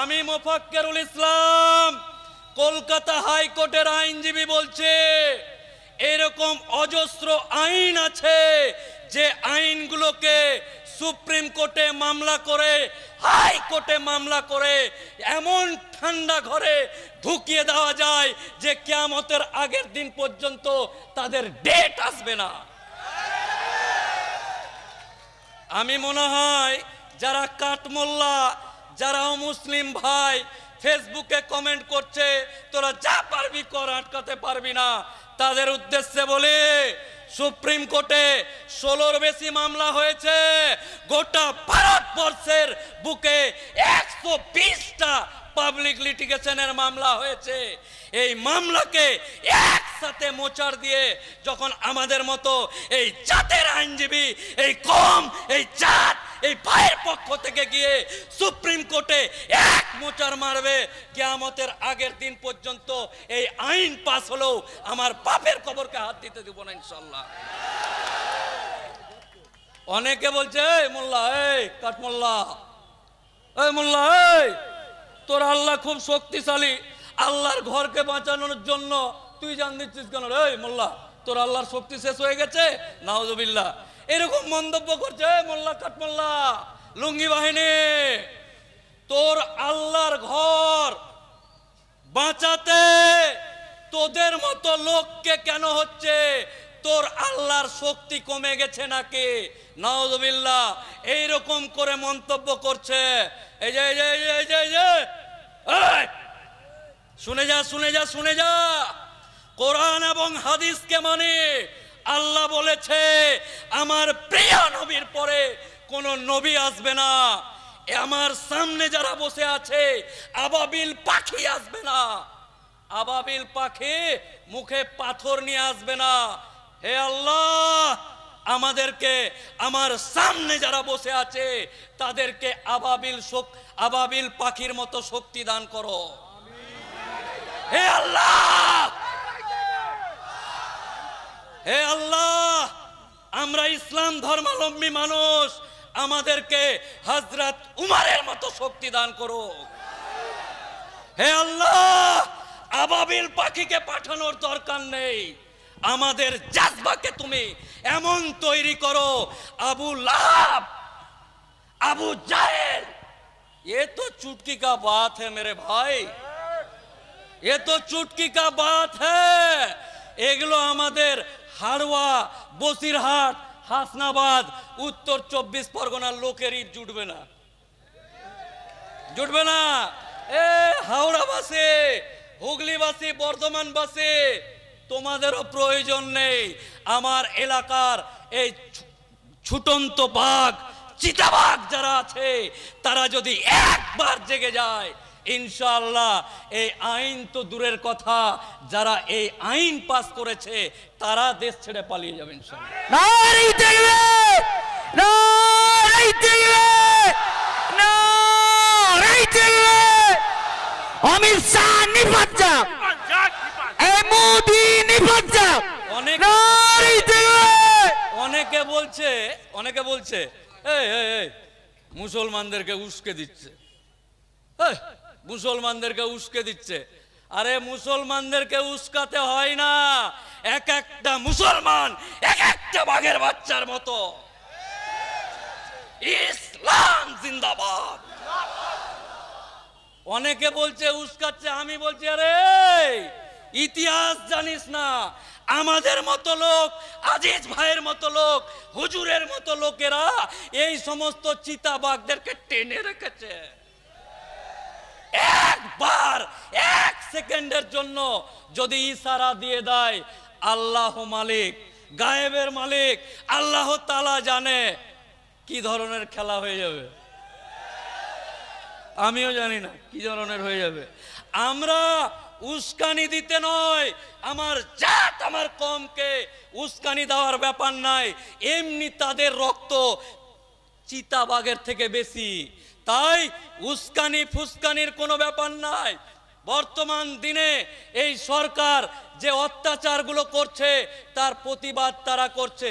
আমি মোফাক্কেরুল ইসলাম, কলকাতা হাইকোর্টের আইনজীবী বলছে, এরকম অজস্র আইন আছে যে আইনগুলোকে সুপ্রিম কোর্টে মামলা করে, হাইকোর্টে মামলা করে, এমন ঠান্ডা ঘরে ঢুকিয়ে দেওয়া যায় যে কেয়ামতের আগের দিন পর্যন্ত তাদের ডেট আসবে না। আমি মনে হয় যারা কাঠমোল্লা যারা মুসলিম ভাই, ফেসবুকে কমেন্ট করছে, তোরা যা পারবি কর, আটকাতে পারবি না। তাদের উদ্দেশ্যে বলে, সুপ্রিম কোর্টে ষোলোর বেশি মামলা হয়েছে, গোটা ভারতবর্ষের বুকে একশো বিশটা পাবলিক লিটিগেশনের মামলা হয়েছে। এই মামলাকে একসাথে মোচার দিয়ে যখন আমাদের মতো এই জাতের আইনজীবী, এই কম, এই জাত এই ভাইয়ের পক্ষ থেকে গিয়ে সুপ্রিম কোর্টে এক মোচার মারবে। কেয়ামতের আগের দিন পর্যন্ত এই আইন পাস হলেও আমার বাপের কবরকে হাত দিতে দেবো না ইনশাল্লাহ অনেকে বলছে মোল্লা, এই কাঠমোল্লা, এই মোল্লা, এই তোর আল্লাহ খুব শক্তিশালী। আল্লাহর ঘরকে বাঁচানোর জন্য তুই জান দিচ্ছিস কেন রে? মোল্লা, তোর আল্লাহর শক্তি শেষ হয়ে গেছে? নাউজুবিল্লাহ। এরকম মন্তব্য করছে এই মোল্লা কাঠমোল্লা লুঙ্গি বাহিনী, তোর আল্লাহর ঘর বাঁচাতে তোদের মতো লোককে কেন হচ্ছে? তোর আল্লাহর শক্তি কমে গেছে নাকি? নাউজুবিল্লাহ, এইরকম করে মন্তব্য করছে। এই যে এই যে এই যে এই যে এই এই! শুনে যা শুনে যা শুনে যা। কোরআন এবং হাদিসকে মানে আল্লাহ বলেছে আমার প্রিয় নবীর পরে কোন নবী আসবে না। আমার সামনে যারা বসে আছে, আবাবিল পাখি আসবে না। আবাবিল পাখি মুখে পাথর নিয়ে আসবে না। হে আল্লাহ, আমাদেরকে, আমার সামনে যারা বসে আছে, তাদেরকে আবাবিল আবাবিল পাখির মতো শক্তি দান করো। হে আল্লাহ! হে আল্লাহ! আমরা ইসলাম ধর্মাবলম্বী মানুষ আমাদেরকে হজরত উমারের মতো শক্তি দান করো হে আল্লাহ আবাবিল পাখিকে পাঠানোর দরকার নেই আমাদের জাজবাকে তুমি এমন তৈরি করো আবু লাহাব আবু জাহেল ये तो चुटकी का बात है मेरे भाई এ তো চুটকি কা বাত হ্যাঁ এগুলো আমাদের হাড়োয়া বসিরহাট, হাসনাবাদ, উত্তর চব্বিশ পরগনার লোকেরই জুটবে না। জুটবে না। এ হাওড়া বাসে হুগলি বাসে বর্ধমান বাসে তোমাদেরও প্রয়োজন নেই। আমার এলাকার এই ছুটন্ত বাঘ, চিতাবাঘ যারা আছে, তারা যদি একবার জেগে যায় ইনশাআল্লাহ এই আইন তো দূরের কথা। যারা এই আইন পাস করেছে তারা দেশ ছেড়ে পালিয়ে যাবে অমিত শাহ নিপাত যাক এই মোদি নিপাত যাক অনেক অনেকে বলছে অনেকে বলছে এই মুসলমানদেরকে উস্কে দিচ্ছে। এই, মুসলমানদেরকে উস্কে দিচ্ছে। আরে মুসলমানদেরকে উস্কাতে হয় না। এক একটা মুসলমান এক একটা বাঘের বাচ্চার মতো। ইসলাম জিন্দাবাদ। অনেকে বলছে, উস্কাচ্ছে, আমি বলছি, আরে ইতিহাস জানিস না। আমাদের মতো লোক, আজিজ ভাইয়ের মতো লোক, হুজুরের মতো লোকেরা এই সমস্ত চিতাবাগদেরকে টেনে রেখেছে। একবার, এক সেকেন্ডের জন্য যদি ইশারা দিয়ে দেয়, আল্লাহ মালিক, গায়েবের মালিক, আল্লাহ তালা জানে কি ধরনের খেলা হয়ে যাবে। আমিও জানি না কি ধরনের হয়ে যাবে। আমরা উস্কানি দিতে নয়, আমার জাত, আমার কমকে উস্কানি দেওয়ার ব্যাপার নাই, এমনি তাদের রক্ত চিতাবাগের থেকে বেশি তাই উস্কানি ফুসকানির কোনো ব্যাপার নাই। বর্তমান দিনে এই সরকার যে অত্যাচারগুলো করছে, তার প্রতিবাদ তারা করছে।